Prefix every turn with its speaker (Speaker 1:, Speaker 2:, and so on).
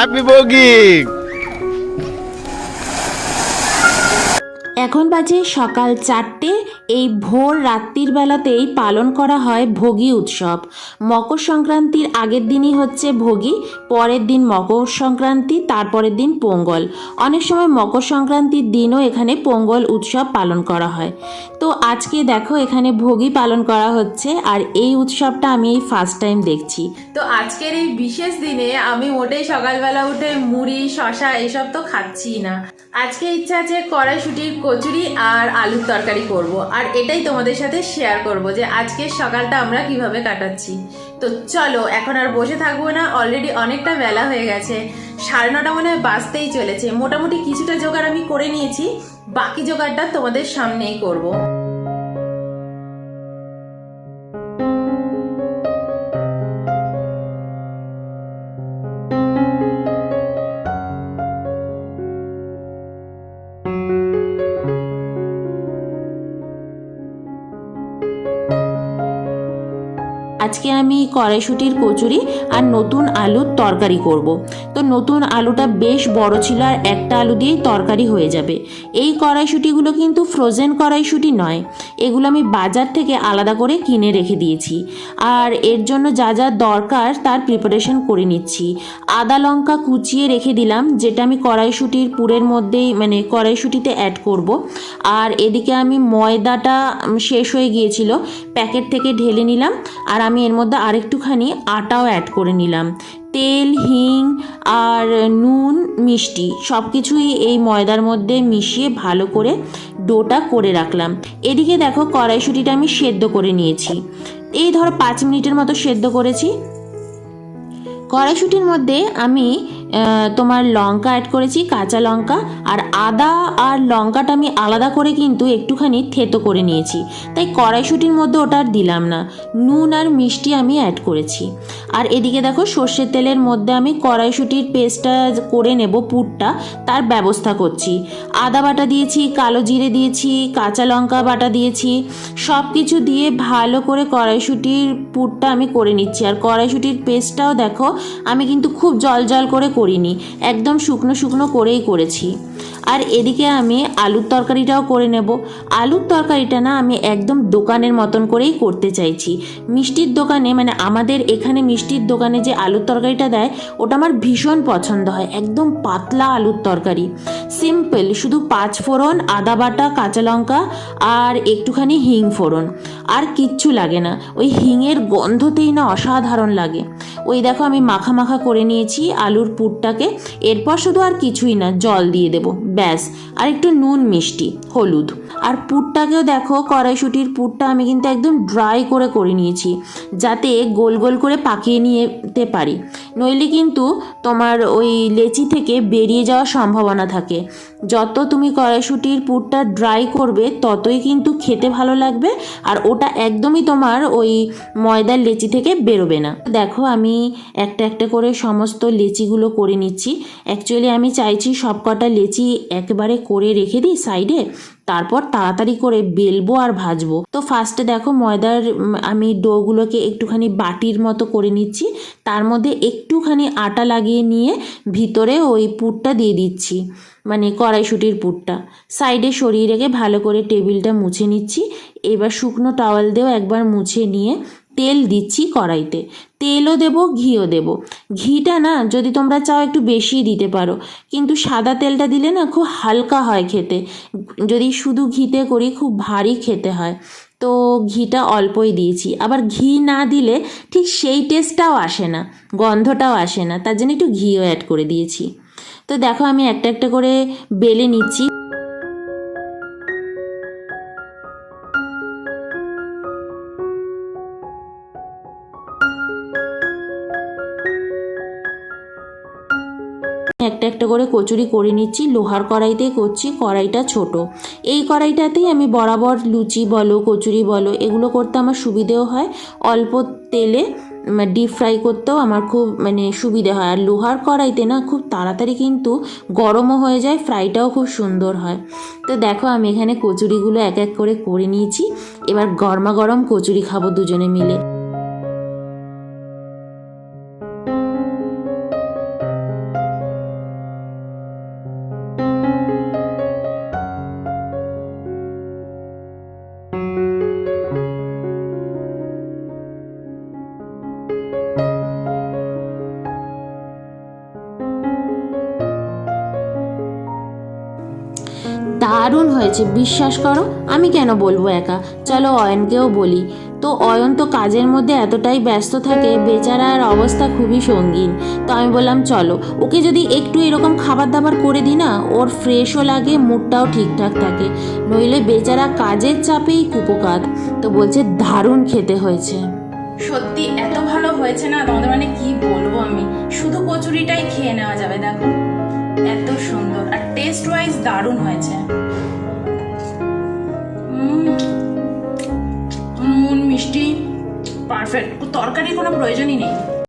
Speaker 1: Happy Boogie!
Speaker 2: এখন বাজে সকাল চারটে। এই ভোর রাত্রির বেলাতেই পালন করা হয় ভোগী উৎসব। মকর সংক্রান্তির আগের দিনই হচ্ছে ভোগী, পরের দিন মকর সংক্রান্তি, তারপরের দিন পোঙ্গল। অনেক সময় মকর সংক্রান্তির দিনও এখানে পোঙ্গল উৎসব পালন করা হয়। তো আজকে দেখো এখানে ভোগী পালন করা হচ্ছে আর এই উৎসবটা আমি এই ফার্স্ট টাইম দেখছি।
Speaker 3: তো আজকের এই বিশেষ দিনে আমি মোটেই সকালবেলা উঠে মুড়ি শশা এসব তো খাচ্ছি না। আজকে ইচ্ছা আছে কড়াইশুটির কচুরি আর আলুর তরকারি করব। আর এটাই তোমাদের সাথে শেয়ার করব যে আজকে সকালটা আমরা কীভাবে কাটাচ্ছি। তো চলো, এখন আর বসে থাকব না অলরেডি অনেকটা বেলা হয়ে গেছে। সাড়ে নটা মনে হয় বাঁচতেই চলেছে। মোটামুটি কিছুটা জোগাড় আমি করে নিয়েছি, বাকি জোগাড়টা তোমাদের সামনেই করব।
Speaker 2: আজকে আমি কড়াইশুটির কচুরি আর নতুন আলুর তরকারি করব। তো নতুন আলুটা বেশ বড় ছিল আর একটা আলু দিয়েই তরকারি হয়ে যাবে। এই কড়াইশুটিগুলো কিন্তু ফ্রোজেন কড়াইশুটি নয়। এগুলো আমি বাজার থেকে আলাদা করে কিনে রেখে দিয়েছি। আর এর জন্য যা যা দরকার তার প্রিপারেশন করে নিচ্ছি। আদা লঙ্কা কুচিয়ে রেখে দিলাম, যেটা আমি কড়াইশুটির পুরের মধ্যেই মানে কড়াইশুটিতে অ্যাড করব। আর এদিকে আমি ময়দাটা শেষ হয়ে গিয়েছিল, প্যাকেট থেকে ঢেলে নিলাম। আর আমি এর মধ্যে আরেকটুখানি আটাও অ্যাড করে নিলাম। তেল, হিং আর নুন, মিষ্টি সব কিছুই এই ময়দার মধ্যে মিশিয়ে ভালো করে ডোটা করে রাখলাম। এদিকে দেখো কড়াইশুটিটা আমি সেদ্ধ করে নিয়েছি। এই ধরো পাঁচ মিনিটের মতো সেদ্ধ করেছি। কড়াইশুটির মধ্যে আমি তোমার লঙ্কা অ্যাড করেছি, কাঁচা লঙ্কা, আর আদা আর লঙ্কাটা আমি আলাদা করে কিন্তু একটুখানি থেতো করে নিয়েছি। তাই কড়াইশুটির মধ্যে ওটা আর দিলাম না। নুন আর মিষ্টি আমি অ্যাড করেছি। আর এদিকে দেখো, সর্ষের তেলের মধ্যে আমি কড়াইশুটির পেস্টটা করে নেব, পুরটা, তার ব্যবস্থা করছি। আদা বাটা দিয়েছি, কালো জিরে দিয়েছি, কাঁচা লঙ্কা বাটা দিয়েছি সব কিছু দিয়ে ভালো করে কড়াইশুটির পুরটা আমি করে নিচ্ছি। আর কড়াইশুটির পেস্টটাও দেখো, আমি কিন্তু খুব জল জল করে করিনি, একদম শুকনো শুকনো করেই করেছি। আর এদিকে আমি আলুর তরকারিটাও করে নেব। আলুর তরকারিটা না আমি একদম দোকানের মতন করেই করতে চাইছি। মিষ্টির দোকানে মানে আমাদের এখানে মিষ্টির দোকানে যে আলুর তরকারিটা দেয়, ওটা আমার ভীষণ পছন্দ হয়, একদম পাতলা আলুর তরকারি। সিম্পল, শুধু পাঁচ ফোড়ন, আদা বাটা, কাঁচা লঙ্কা আর একটুখানি হিং ফোড়ন। আর কিচ্ছু লাগে না, ওই হিংয়ের গন্ধতেই না অসাধারণ লাগে। ওই দেখো আমি মাখা মাখা করে নিয়েছি আলুর পুরটাকে। এরপর শুধু আর কিছুই না, জল দিয়ে দেবো, ব্যাস। আর একটু নুন মিষ্টি, হলুদ। আর পুরটাকেও দেখো, কড়াইশুটির পুরটা আমি কিন্তু একদম ড্রাই করে করে নিয়েছি, যাতে গোল গোল করে পাকিয়ে নিতে পারি। নইলে কিন্তু তোমার ওই লেচি থেকে বেরিয়ে যাওয়ার সম্ভাবনা থাকে। যত তুমি কড়াইশুটির পুরটা ড্রাই করবে, ততই কিন্তু খেতে ভালো লাগবে, আর ওটা একদমই তোমার ওই ময়দার লেচি থেকে বেরোবে না। দেখো, আমি একটা একটা করে সমস্ত লেচিগুলো করে নিচ্ছি। অ্যাকচুয়ালি আমি চাইছি সব কটা লেচি একেবারে করে রেখে দিই সাইডে তারপর তাড়াতাড়ি করে বেলবো আর ভাজবো। তো ফার্স্টে দেখো ময়দার আমি ডোগুলোকে একটুখানি বাটির মতো করে নিচ্ছি। তার মধ্যে একটুখানি আটা লাগিয়ে নিয়ে ভিতরে ওই পুরটা দিয়ে দিচ্ছি। মানে কড়াইশুটির পুরটা। সাইডে সরিয়ে রেখে ভালো করে টেবিলটা মুছে নিচ্ছি। এবার শুকনো টাওয়াল দিয়েও একবার মুছে নিয়ে তেল দিচ্ছি কড়াইতে। তেলও দেব, ঘিও দেব। ঘিটা না, যদি তোমরা চাও একটু বেশি দিতে পারো, কিন্তু সাদা তেলটা দিলে না খুব হালকা হয় খেতে। যদি শুধু ঘিতে করি, খুব ভারী খেতে হয়। তো ঘিটা অল্পই দিয়েছি। আবার ঘি না দিলে ঠিক সেই টেস্টটাও আসে না, গন্ধটাও আসে না, তার জন্য একটু ঘিও অ্যাড করে দিয়েছি। তো দেখো আমি একটা একটা করে বেলে নিচ্ছি। একটা একটা করে কচুরি করে নিচ্ছি, লোহার কড়াইতে করছি, কড়াইটা ছোট। এই কড়াইটাতেই আমি বরাবর লুচি বলো, কচুরি বলো, এগুলো করতে আমার সুবিধেও হয়। অল্প তেলে ডিপ ফ্রাই করতেও আমার খুব মানে সুবিধে হয়। আর লোহার কড়াইতে না খুব তাড়াতাড়ি কিন্তু গরমও হয়ে যায় ফ্রাইটাও খুব সুন্দর হয়। তো দেখো, আমি এখানে কচুরিগুলো এক এক করে করে নিয়েছি। এবার গরমা গরম কচুরি খাব দুজনে মিলে। দারুণ হয়েছে, বিশ্বাস করো। আমি কেন বলব একা? চলো অয়নকেও বলি। তো অয়ন তো কাজের মধ্যে এতটাই ব্যস্ত থাকে, বেচারার অবস্থা খুবই সঙ্গীন। তো আমি বললাম, চলো, ওকে যদি একটু এরকম খাবার দাবার করে দিই না, ওর ফ্রেশও লাগে, মুডটাও ঠিকঠাক থাকে। নইলে বেচারা কাজের চাপেই কুপোকাত। তো বলছে, দারুণ খেতে হয়েছে।
Speaker 1: সত্যি, এত ভালো হয়েছে না? তোমাদের মানে কি বলব আমি? শুধু কচুরিটাই খেয়ে নেওয়া যাবে, দেখো। এত টেস্ট ওয়াইজ দারুণ হয়েছে। নুন মিষ্টি পারফেক্ট তরকারির কোনো প্রয়োজনই নেই।